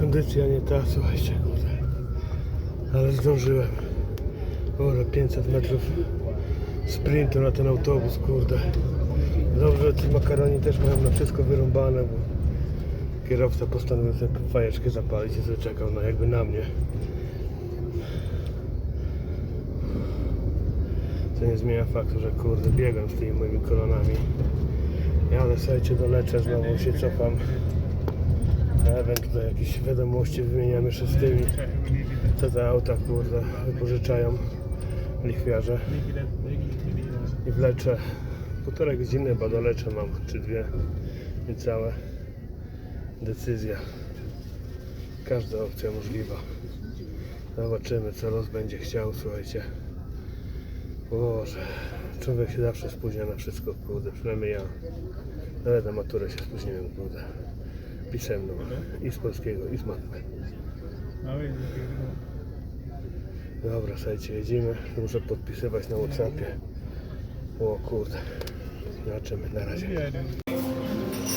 Kondycja nie ta, słuchajcie, kurde. Ale zdążyłem. Kurde, 500 metrów sprintu na ten autobus, kurde. Dobrze, że ci makaroni też mają na wszystko wyrąbane, bo kierowca postanowił sobie fajeczkę zapalić i sobie czekał no jakby na mnie. Co nie zmienia faktu, że kurde biegam z tymi moimi kolanami. Jadę słuchajcie do Lecza, znowu się cofam. Event tutaj jakieś wiadomości wymieniamy jeszcze z tymi, co te auta kurde wypożyczają lichwiarze. I wleczę półtorej godziny chyba do Lecza mam, czy dwie, niecałe. Decyzja. Każda opcja możliwa. Zobaczymy co los będzie chciał, słuchajcie. Boże, człowiek się zawsze spóźnia na wszystko, kurde, przynajmniej ja. Nawet na maturę się spóźniłem, kurde. Pisemną. I z polskiego, i z matmy. Dobra, słuchajcie, jedziemy. Muszę podpisywać na Whatsappie. O kurde. Zobaczymy na razie.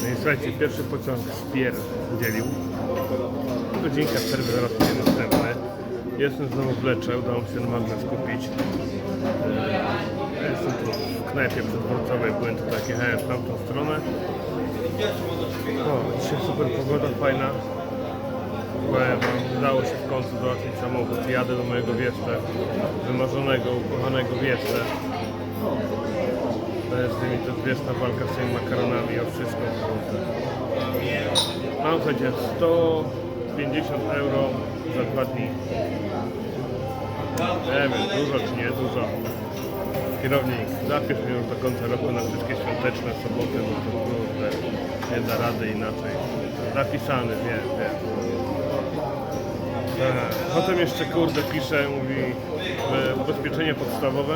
No i słuchajcie, pierwszy pociąg Spier udzielił. Godzinka przerwy zaraz będzie następny. Jestem znowu w Lecze, udało mi się normalnie skupić. Ja Jestem tu w knajpie przeddworcowej, byłem tutaj, jechałem w tamtą stronę. O, dzisiaj super pogoda, fajna. Udało się w końcu załatwić samochód. Jadę do mojego wieżę, wymarzonego, ukochanego. To jest tymi, to wieczna walka z tymi makaronami o wszystko. Mam słuchajcie 150 euro za dwa dni. Nie wiem, dużo czy nie dużo. Kierownik, zapisz mnie już do końca roku na wszystkie świąteczne soboty, bo to kurde, nie da rady inaczej. Zapisany, wiem, wiem. Eee, Potem jeszcze kurde pisze, mówi ubezpieczenie podstawowe.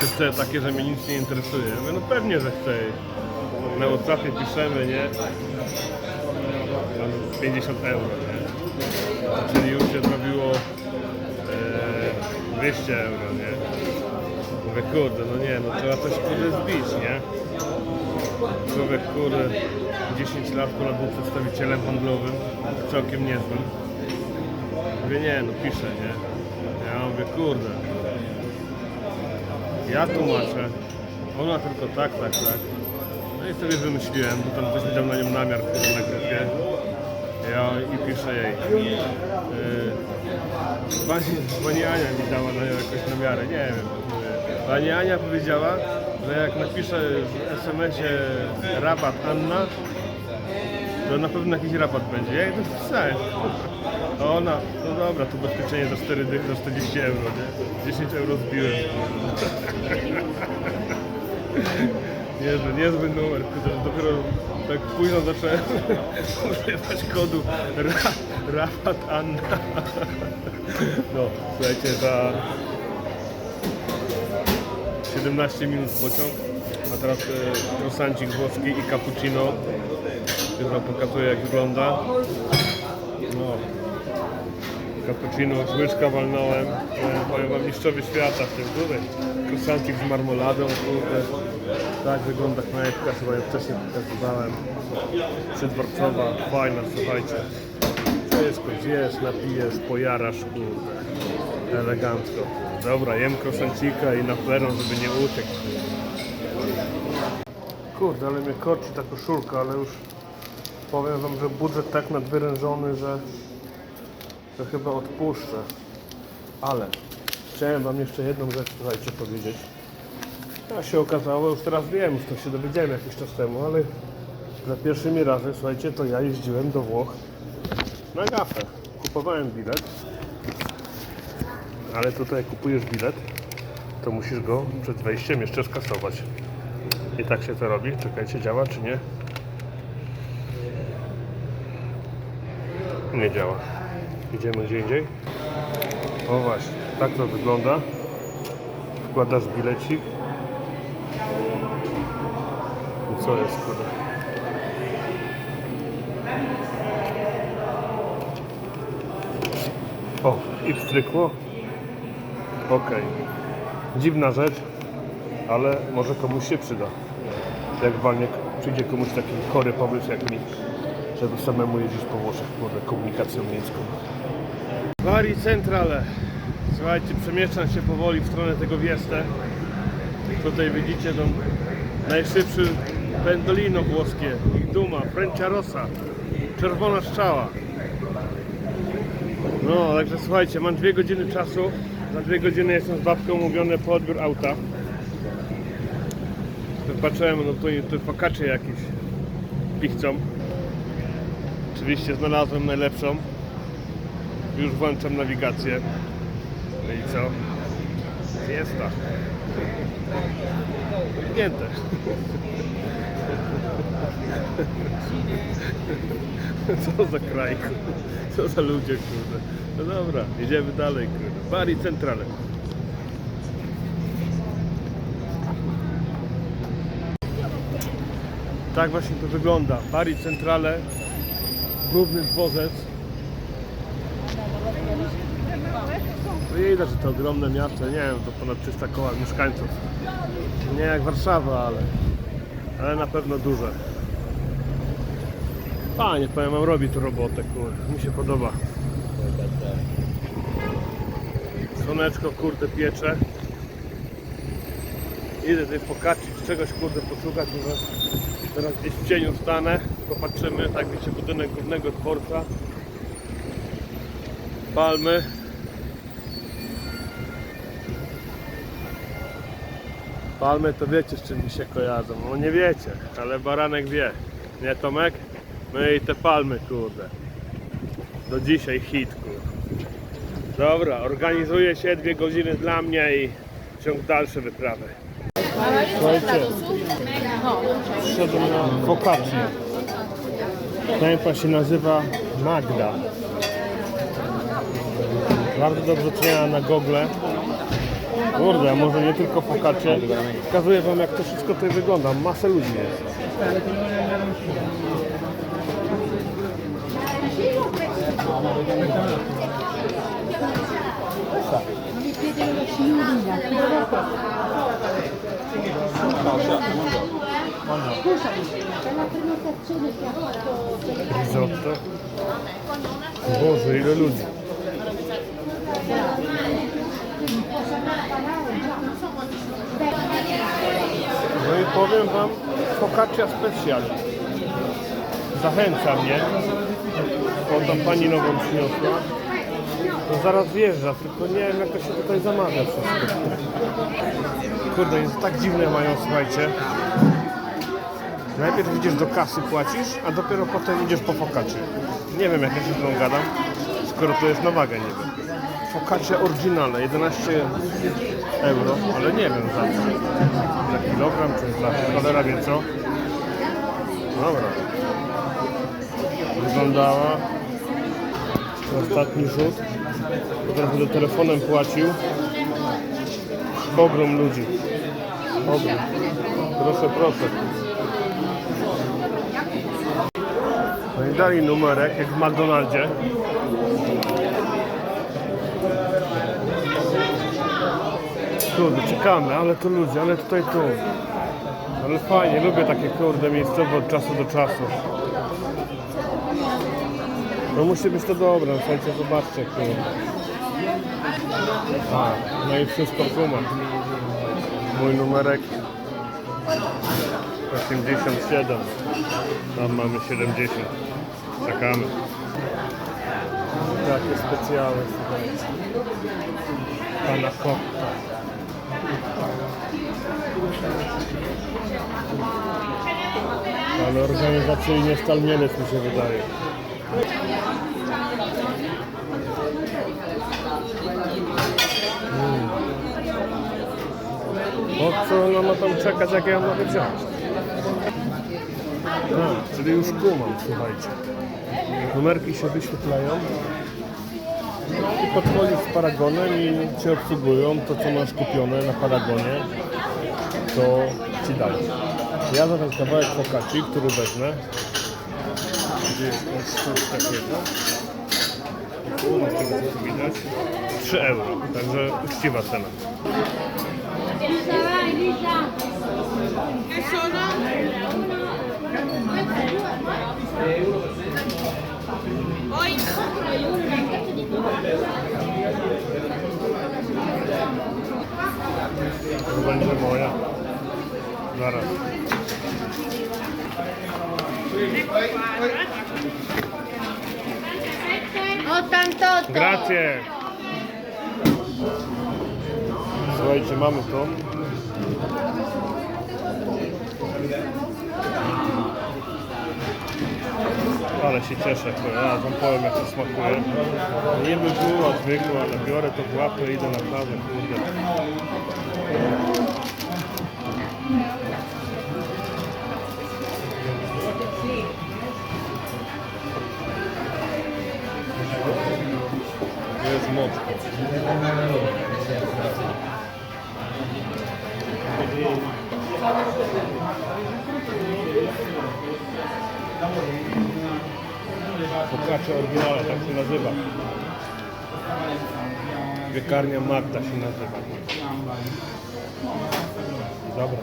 Czy chce takie, że mnie nic nie interesuje? Ja mówię, no pewnie, że chce. Na Whatsappie piszemy, nie? Tam 50 euro? Czyli już się zrobiło e, 200 euro, nie? Mówię, kurde, no nie, no trzeba coś kurde zbić, nie? Człowiek, kurde, 10 lat ponad był przedstawicielem handlowym, całkiem niezłym. Mówię, nie, no piszę, nie? Ja mówię, kurde, ja tłumaczę, ona tylko tak, tak, tak. No i sobie wymyśliłem, bo tam ktoś mi na nią namiar kurde, na grupie. Ja i piszę jej. Pani, pani Ania mi dała na nią jakąś namiarę, nie wiem. Mówię. Pani Ania powiedziała, że jak napiszę w SMS-ie rabat Anna, to na pewno jakiś rabat będzie. Ja jej to wpisałem. A ona, no dobra, to ubezpieczenie za 4 dychy, za 40 euro, nie? 10 euro zbiłem. Niezły, niezły numer, kurde, dopiero tak późno zacząłem używać kodu ra, rabat Anna. No, słuchajcie, za 17 minut pociąg, a teraz e, croissancik włoski i cappuccino. Już wam pokazuję jak wygląda. No, cappuccino, łyżka walnąłem. E, powiem wam mistrzowie świata w tym tutaj. Croissancik z marmoladą, kurde. Tak wygląda knajpka, chyba ją wcześniej pokazywałem. Przeddworcowa, fajna, słuchajcie. Wszystko zjesz, napijesz, pojarasz, kurde. Elegancko. Dobra, jem croissancika i na peron, żeby nie uciekł. Kurde, ale mnie korci ta koszulka, ale już powiem wam, że budżet tak nadwyrężony, że, że chyba odpuszczę. Ale chciałem wam jeszcze jedną rzecz, słuchajcie, powiedzieć. Ja się okazało, już teraz wiem, już to się dowiedziałem jakiś czas temu, ale za pierwszymi razy, słuchajcie, to ja jeździłem do Włoch na gafę. Kupowałem bilet, ale tutaj jak kupujesz bilet, to musisz go przed wejściem jeszcze skasować. I tak się to robi. Czekajcie, działa czy nie? Nie działa. Idziemy gdzie indziej. O właśnie, tak to wygląda. Wkładasz bilecik. I co jest kurde? O, i wstrykło. Okej. Dziwna rzecz. ale może komuś się przyda. Jak walnie przyjdzie komuś taki chory pomysł jak mi, żeby samemu jeździć po Włoszech, może komunikacją miejską. Bari Centrale. Słuchajcie, przemieszczam się powoli w stronę tego Wieste. Tutaj widzicie tą najszybszy pendolino włoskie, ich duma, Frenciarossa, czerwona strzała. No, także słuchajcie, mam dwie godziny czasu. Za dwie godziny jestem z babką umówiony po odbiór auta. Patrzyłem, no tu, tu pokacze jakieś pichcą. Oczywiście znalazłem najlepszą. Już włączam nawigację. No i co? Jest ta. Pięte. Co za kraj, kurde. Co za ludzie, kurde. No dobra, jedziemy dalej, kurde. Bari Centrale. Tak właśnie to wygląda. Bari Centrale, główny dworzec. No Widać, że to ogromne miasto, nie wiem, to ponad 300 koła mieszkańców. Nie jak Warszawa, ale, ale na pewno duże. Panie, powiem wam, robi tu robotę, kurde. Mi się podoba. Słoneczko, kurde, piecze. Idę tutaj pokaczyć, czegoś, kurde, poszukać, może teraz gdzieś w cieniu stanę, popatrzymy, tak wiecie, budynek głównego dworca. Palmy. Palmy to wiecie z czym mi się kojarzą, no nie wiecie, ale baranek wie. Nie Tomek? My i te palmy, kurde. Do dzisiaj hit, kurde. Dobra, organizuję się dwie godziny dla mnie i ciąg dalszy wyprawy. Słuchajcie, wszedłem na focaccia. Knajpa się nazywa Magda. Bardzo dobrze oceniana na Google. Kurde, może nie tylko fokacie. Pokazuję wam jak to wszystko tutaj wygląda. Masę ludzi jest. Risotto. Boże, ile ludzi. No i powiem wam, focaccia special. Zachęca mnie. O, tam pani nową przyniosła. No zaraz wjeżdża, tylko nie wiem jak to się tutaj zamawia wszystko. Kurde, jest tak dziwne mają, słuchajcie. Najpierw idziesz do kasy, płacisz, a dopiero potem idziesz po fokacie. Nie wiem jak ja się z tą gadam, skoro to jest na wagę, nie Fokacie oryginalne, 11 euro, ale nie wiem za co. Za kilogram czy za cholera wie co. Dobra. Wyglądała. Ostatni rzut. Teraz będę telefonem płacił. Ogrom ludzi. Ogrom. Proszę, proszę. No i dali numerek, jak w McDonaldzie. Kurde, czekamy, ale to ludzie, ale tutaj tu. Ale fajnie, lubię takie kurde miejscowe od czasu do czasu. No musi być to dobre, no słuchajcie, zobaczcie kurde. A, no i wszystko suma. Mój numerek 87. Tam mamy 70. Czekamy. Takie specjalne, słuchajcie. Pana Kotta. Ale organizacyjnie stal Mielec mi się wydaje. Mm. Po co ona ma tam czekać, jak ja mogę wziąć? A, czyli już kumam, słuchajcie. Numerki się wyświetlają podchodzisz z paragonem i cię obsługują to, co masz kupione na paragonie, co Ci dali. Ja za ten kawałek fokaci, który wezmę, gdzie jest ten kosztów takiego, u nas tego co widać, 3 euro, także uczciwa cena. Jeszcze ona? Zaraz. O tanto! Grazie. Słuchajcie, mamy to. Ale się cieszę, ja wam powiem jak to smakuje. Niby była zwykła, ale biorę to w łapę i idę na kawę, kurde. Jest mocno. Focaccia oryginalna, tak się nazywa. Piekarnia Magda się nazywa. Dobra.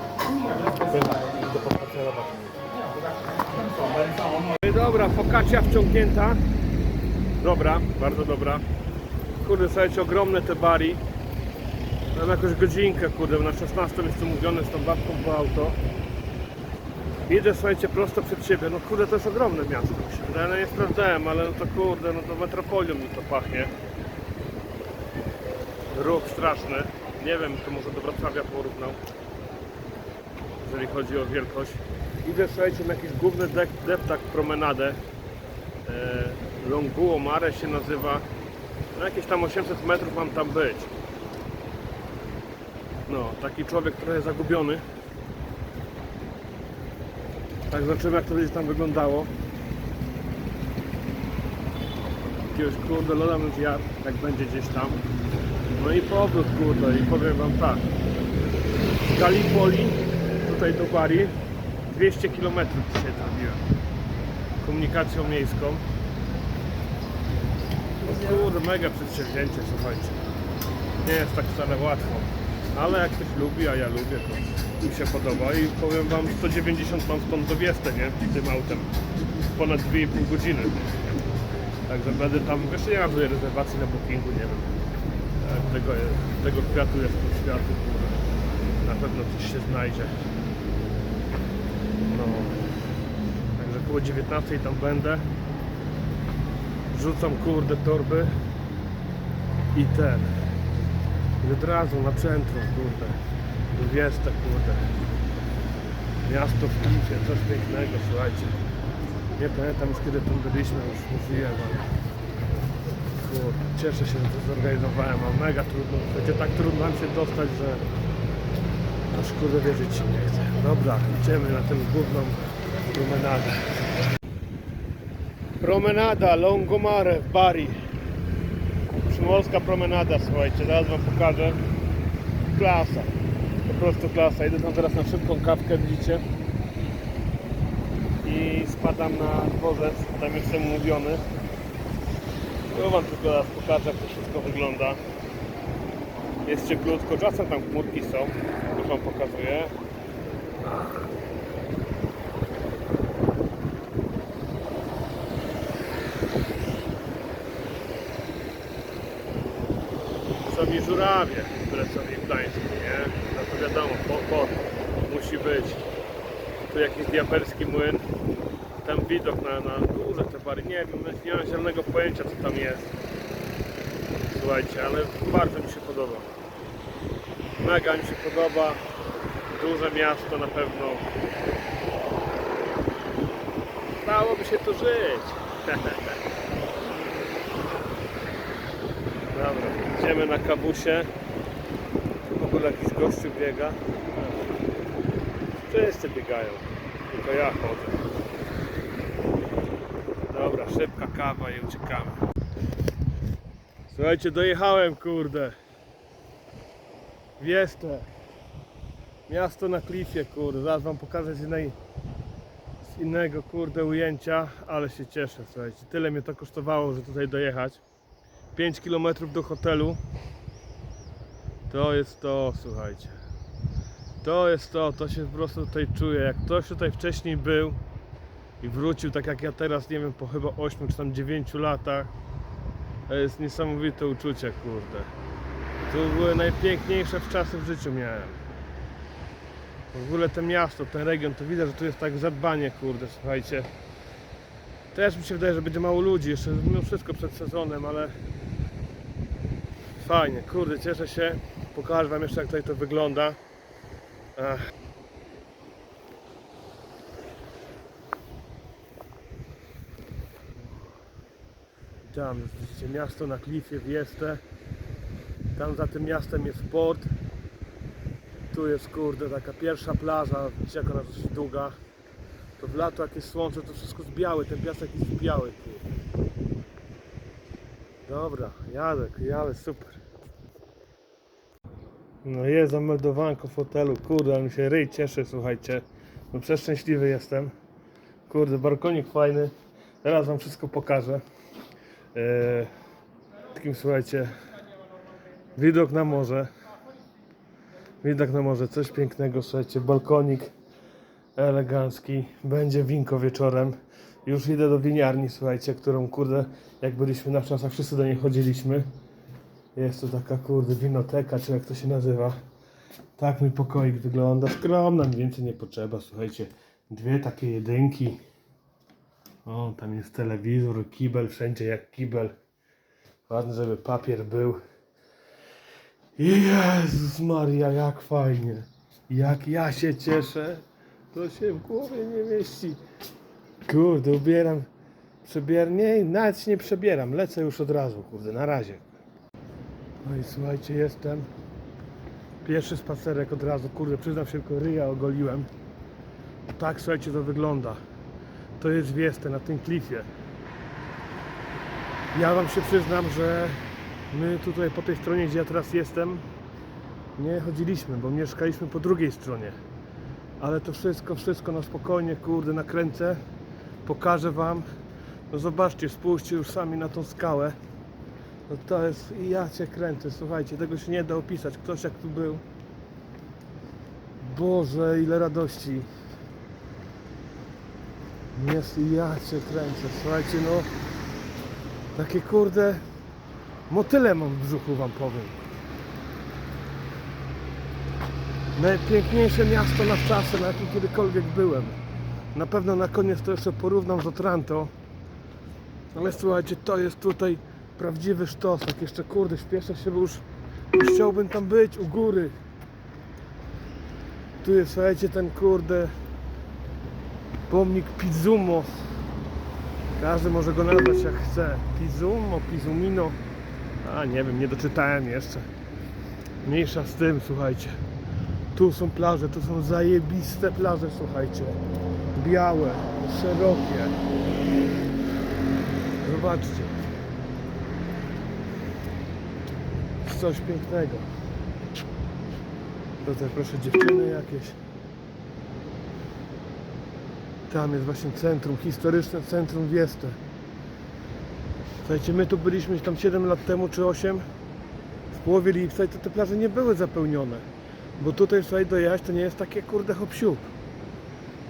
I Dobra, focaccia wciągnięta. Dobra, bardzo dobra. Kurde, słuchajcie, ogromne te bari. Mam jakąś godzinkę, kurde, na 16 jest tu mówione z tą babką po auto. Idę, słuchajcie, prosto przed siebie. No kurde, to jest ogromne miasto. wydaje. No nie sprawdzałem, ale no to kurde, no to metropolią mi to pachnie. Ruch straszny. Nie wiem, to może do Wrocławia porównał. Jeżeli chodzi o wielkość. Idę, słuchajcie, na jakiś główny deptak promenadę. E, Longuo Mare się nazywa. Na jakieś tam 800 metrów mam tam być. No, taki człowiek trochę zagubiony. Tak zobaczymy jak to będzie tam wyglądało. Jakiegoś kurde loda bym zjadł, jak będzie gdzieś tam. No i powrót kurde i powiem wam tak. Z Gallipoli tutaj do Bari 200 km dzisiaj zrobiłem. Komunikacją miejską. Kurde, mega przedsięwzięcie, słuchajcie. Nie jest tak wcale łatwo. Ale jak ktoś lubi, a ja lubię, to mi się podoba i powiem wam 190 mam stąd do Wieste, nie? Tym autem. Ponad 2,5 godziny. Także będę tam, jeszcze nie mam tutaj rezerwacji na bookingu, nie wiem. Jak tego, tego kwiatu jest pod światu. Na pewno coś się znajdzie. No. Także około 19 tam będę. Rzucam kurde torby i ten. I od razu na centrum, kurde. Wieste, kurde. Miasto w klifie, coś pięknego, słuchajcie. Nie pamiętam już kiedy tam byliśmy, już mówiłem, ale kurde, cieszę się, że to zorganizowałem, a mega trudno. Będzie tak trudno nam się dostać, że aż kurde wierzyć się nie chce. Dobra, idziemy na tę główną promenadę. Promenada Longomare w Bari. Przymorska promenada, słuchajcie, zaraz wam pokażę. Klasa. Po prostu klasa. Idę tam teraz na szybką kawkę, widzicie? I spadam na dworzec, tam jestem umówiony. No wam tylko teraz pokażę, jak to wszystko wygląda. Jest cieplutko, czasem tam chmurki są, już wam pokazuję. Żurawie, które są w Gdańsku, nie? No to wiadomo, po, po, musi być. Tu jakiś diabelski młyn. Tam widok na, na górze te bary, nie wiem, nie mam zielonego pojęcia co tam jest. Słuchajcie, ale bardzo mi się podoba. Mega mi się podoba. Duże miasto na pewno. Dałoby się tu żyć. Dobra, idziemy na kabusie. Tu w ogóle jakiś gościu biega. Wszyscy biegają, tylko ja chodzę. Dobra, szybka kawa i uciekamy. Słuchajcie, dojechałem, kurde. Wieste. Miasto na klifie, kurde. Zaraz wam pokażę z, innej, innego, kurde, ujęcia, ale się cieszę, słuchajcie. Tyle mnie to kosztowało, że tutaj dojechać. 5 km do hotelu. To jest to, słuchajcie. To jest to, to się po prostu tutaj czuję. Jak ktoś tutaj wcześniej był i wrócił, tak jak ja teraz, nie wiem, po chyba 8 czy tam 9 latach, To jest niesamowite uczucie, kurde. To były najpiękniejsze czasy w życiu miałem. W ogóle to miasto, ten region, to widać, że tu jest tak zadbanie, kurde, słuchajcie. Też mi się wydaje, że będzie mało ludzi, jeszcze mimo wszystko przed sezonem, ale fajnie, kurde, cieszę się. Pokażę wam jeszcze jak tutaj to wygląda. Ach. Tam widzicie miasto na klifie w Jeste. Tam za tym miastem jest port. Tu jest kurde taka pierwsza plaża, widzicie jak ona jest długa. To w lato jak jest słońce to wszystko jest białe, ten piasek jest biały kurde. Dobra, jadę, jadę, super. No jest zameldowanko w hotelu, kurde, ale mi się ryj cieszy, słuchajcie. No przeszczęśliwy jestem. Kurde, balkonik fajny. Teraz wam wszystko pokażę. Eee, takim słuchajcie, widok na morze. Widok na morze, coś pięknego, słuchajcie, balkonik elegancki. Będzie winko wieczorem. Już idę do winiarni, słuchajcie, którą kurde, jak byliśmy na czasach, wszyscy do niej chodziliśmy. Jest tu taka kurde winoteka, czy jak to się nazywa. Tak mój pokoik wygląda. Skromna, więcej nie potrzeba. Słuchajcie, dwie takie jedynki. O, tam jest telewizor, kibel, wszędzie jak kibel. Ważne, żeby papier był. Jezus Maria, jak fajnie. Jak ja się cieszę. To się w głowie nie mieści. Kurde, ubieram. Przebieram. Nie, nawet się nie przebieram. Lecę już od razu, kurde, na razie. No i słuchajcie, jestem. Pierwszy spacerek od razu, kurde, przyznam się, tylko ryja ogoliłem. Tak, słuchajcie, to wygląda. To jest Wieste, na tym klifie. Ja wam się przyznam, że my tutaj po tej stronie, gdzie ja teraz jestem, nie chodziliśmy, bo mieszkaliśmy po drugiej stronie. Ale to wszystko, wszystko na spokojnie, kurde, nakręcę. Pokażę wam. No zobaczcie, spójrzcie już sami na tą skałę. No to jest, i ja cię kręcę, słuchajcie, tego się nie da opisać. Ktoś jak tu był. Boże, ile radości. Jest, ja cię kręcę, słuchajcie, no. Takie kurde, motyle mam w brzuchu, wam powiem. Najpiękniejsze miasto na czasy, na jakim kiedykolwiek byłem. Na pewno na koniec to jeszcze porównam z Otranto. Ale słuchajcie, to jest tutaj prawdziwy sztos. Jak jeszcze kurde, śpieszę się, bo już, już chciałbym tam być, u góry. Tu jest, słuchajcie, ten kurde pomnik Pizumo. Każdy może go nazwać jak chce. Pizumo, Pizumino. A nie wiem, nie doczytałem jeszcze. Mniejsza z tym, słuchajcie. Tu są plaże, tu są zajebiste plaże, słuchajcie. Białe, szerokie. Zobaczcie. Coś pięknego. Tutaj proszę dziewczyny jakieś. Tam jest właśnie centrum, historyczne centrum Wieste. Słuchajcie, my tu byliśmy tam 7 lat temu czy 8 w połowie lipca i to te plaże nie były zapełnione. Bo tutaj słuchaj dojechać to nie jest takie kurde hop siup.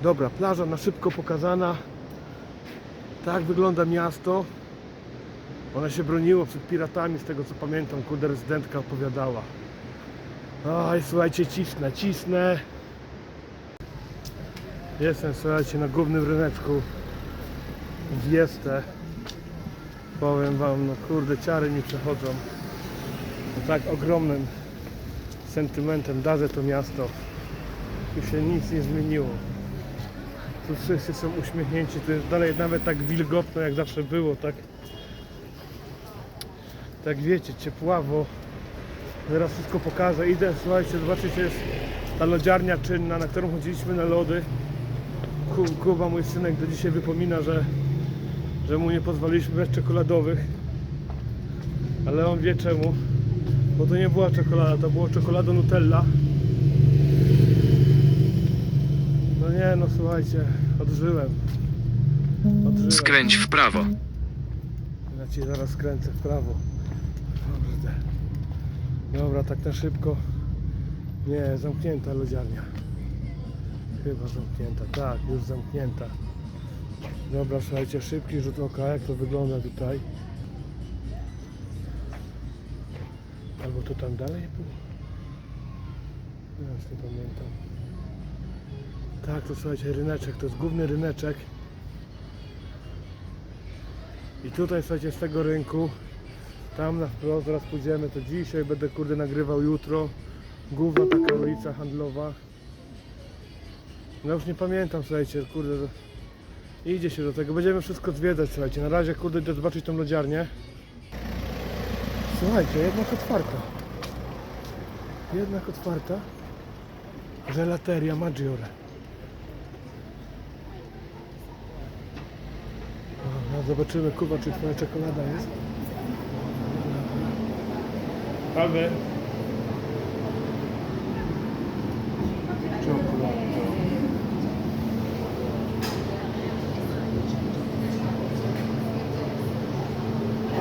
Dobra, plaża na szybko pokazana. Tak wygląda miasto. Ona się broniło przed piratami, z tego co pamiętam, kurde rezydentka opowiadała. Oj, słuchajcie, cisnę, cisnę. Jestem, słuchajcie, na głównym ryneczku w. Powiem wam, no kurde, ciary mi przechodzą. No tak ogromnym sentymentem darzę to miasto. Tu się nic nie zmieniło. Tu wszyscy są uśmiechnięci, tu jest dalej nawet tak wilgotno jak zawsze było, tak tak wiecie, ciepławo. Zaraz wszystko pokażę. Idę, słuchajcie, zobaczycie, jest ta lodziarnia czynna, na którą chodziliśmy na lody. Ku- Kuba, mój synek, do dzisiaj wypomina, że, że mu nie pozwoliliśmy brać czekoladowych. Ale on wie czemu. Bo to nie była czekolada, to było czekolada Nutella. No nie, no słuchajcie, odżyłem. Odżyłem. Skręć w prawo. Ja ci zaraz skręcę w prawo. Kurde. Dobra, tak na szybko. Nie, zamknięta lodziarnia. Chyba zamknięta, tak, już zamknięta. Dobra, słuchajcie, szybki rzut oka, jak to wygląda tutaj. to tam dalej było? Ja już nie pamiętam. Tak, to słuchajcie, ryneczek, to jest główny ryneczek. I tutaj słuchajcie, z tego rynku, tam na wprost, zaraz pójdziemy, to dzisiaj będę kurde nagrywał jutro. Główna taka ulica handlowa. No już nie pamiętam, słuchajcie, kurde. Idzie się do tego, będziemy wszystko zwiedzać, słuchajcie. Na razie kurde idę zobaczyć tą lodziarnię. Słuchajcie, jednak otwarta. Jednak otwarta. Żelateria Maggiore. No, zobaczymy, Kuba, czy twoja czekolada jest. Czekolada.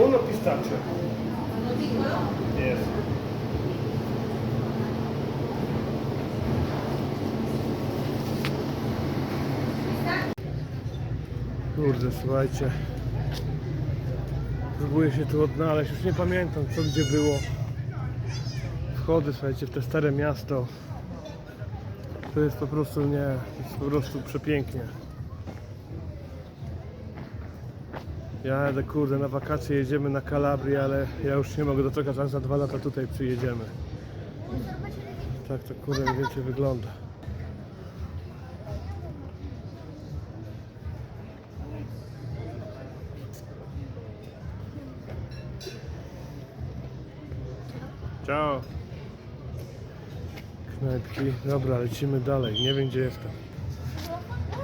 Uno pistaccio. Yes. Kurde, słuchajcie. Próbuję się tu odnaleźć. Już nie pamiętam co gdzie było. Wchody, słuchajcie, w te stare miasto. To jest po prostu nie, jest po prostu przepięknie. Ja jadę, kurde, na wakacje jedziemy na Kalabrię, ale ja już nie mogę doczekać, aż za dwa lata tutaj przyjedziemy. Tak to kurde mniej więcej wygląda. Ciao. Knajpki. Dobra, lecimy dalej. Nie wiem gdzie jestem.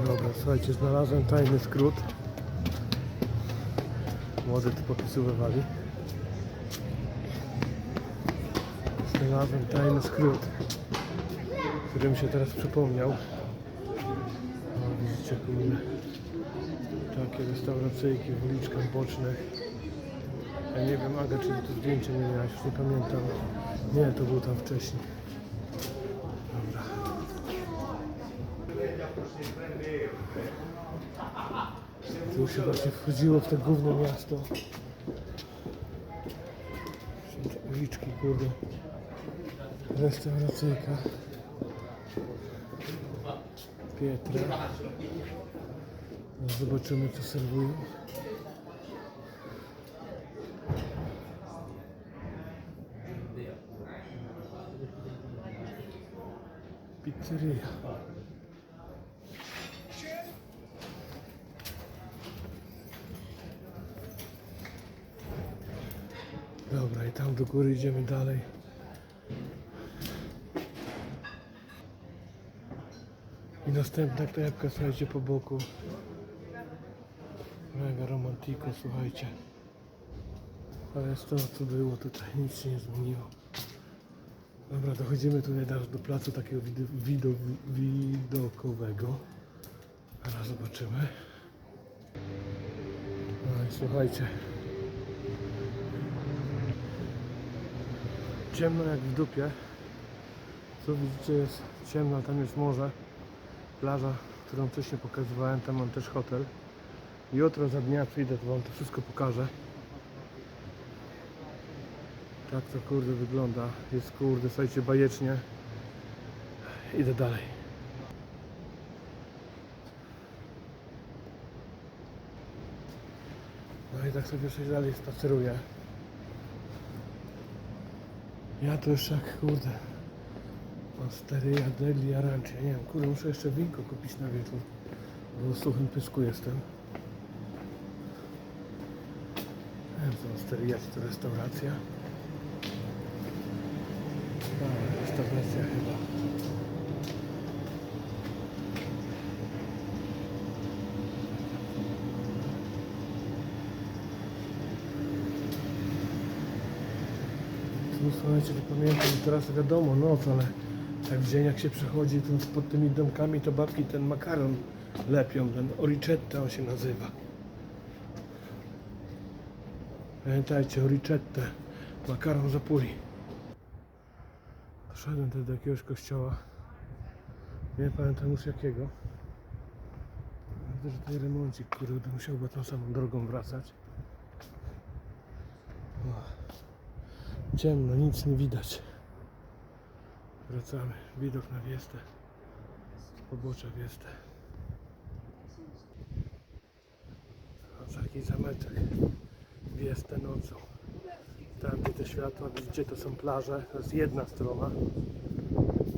Dobra, słuchajcie, znalazłem tajny skrót. Młody tu popisywali. Znalazłem tajny skrót, który mi się teraz przypomniał. O, widzicie, kurde. Takie restauracyjki w uliczkach bocznych. Ja nie wiem, Aga, czy tu zdjęcie nie miałaś, już nie pamiętam. Nie, to był tam wcześniej. Dobra. Tu się właśnie wchodziło w to główne miasto. Są uliczki, kurde. Restauracyjka. Pietra. No, Zobaczymy, co serwują. Pizzeria. Dobra, i tam do góry idziemy dalej. I następna knajpka, słuchajcie, po boku. Mega romantiko, słuchajcie. To jest to, co było tutaj, nic się nie zmieniło. Dobra, dochodzimy tutaj teraz do placu takiego wido, wido, widokowego. Teraz zobaczymy. No i słuchajcie. Ciemno jak w dupie. Tu widzicie jest ciemno, tam jest morze. Plaża, którą wcześniej pokazywałem, tam mam też hotel. Jutro za dnia przyjdę, to wam to wszystko pokażę. Tak to kurde wygląda. Jest kurde, słuchajcie, bajecznie. Idę dalej. No i tak sobie coś dalej spaceruję. Ja to już jak kurde. Osteria degli Aranci. Ja nie wiem, kurde, muszę jeszcze winko kupić na wieczór. Bo w suchym pysku jestem. Nie wiem co osteria, czy to restauracja. A, restauracja chyba. Tu słuchajcie, to pamiętam, teraz wiadomo, noc, ale tak w dzień jak się przechodzi to pod tymi domkami, to babki ten makaron lepią, ten oricetta on się nazywa. Pamiętajcie, oricette, makaron puli. Doszedłem tutaj do jakiegoś kościoła. Nie pamiętam już jakiego. Widzę, że tutaj remoncik, który będę musiał tą samą drogą wracać. O. Ciemno, nic nie widać. Wracamy. Widok na Wiestę. Z pobocza Wiestę. O, taki zameczek. Wiestę nocą. Tam te światła widzicie to są plaże. To jest jedna strona.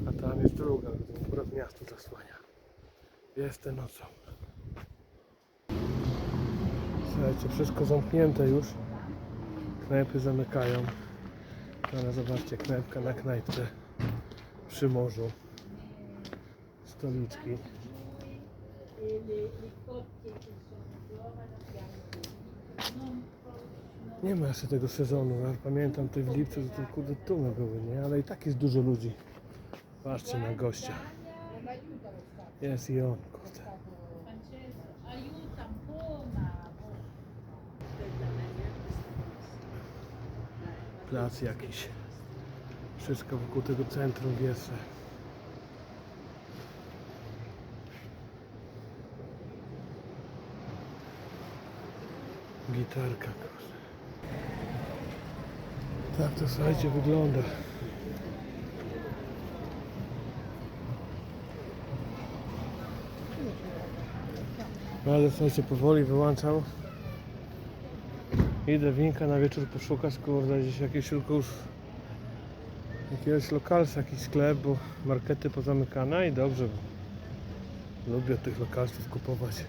A tam jest druga, akurat miasto zasłania. Wiestę nocą. Słuchajcie, wszystko zamknięte już. Knajpy zamykają. Ale zobaczcie, knajpka na knajpce przy morzu. Stoliczki. Nie ma jeszcze tego sezonu. Ja pamiętam tutaj w lipcu, że to kurde tłumy były, nie? Ale i tak jest dużo ludzi. Patrzcie na gościa. Jest i on, kurde. Plac jakiś. Wszystko wokół tego centrum wiese. Gitarka, kurde. Tak to słuchajcie wygląda. No ale słuchajcie, powoli wyłączał. Idę winka na wieczór poszukać, kurde, gdzieś jakiegoś tylko już jakiegoś lokalsa, jakiś sklep, bo markety pozamykane i dobrze, bo lubię tych lokalsów kupować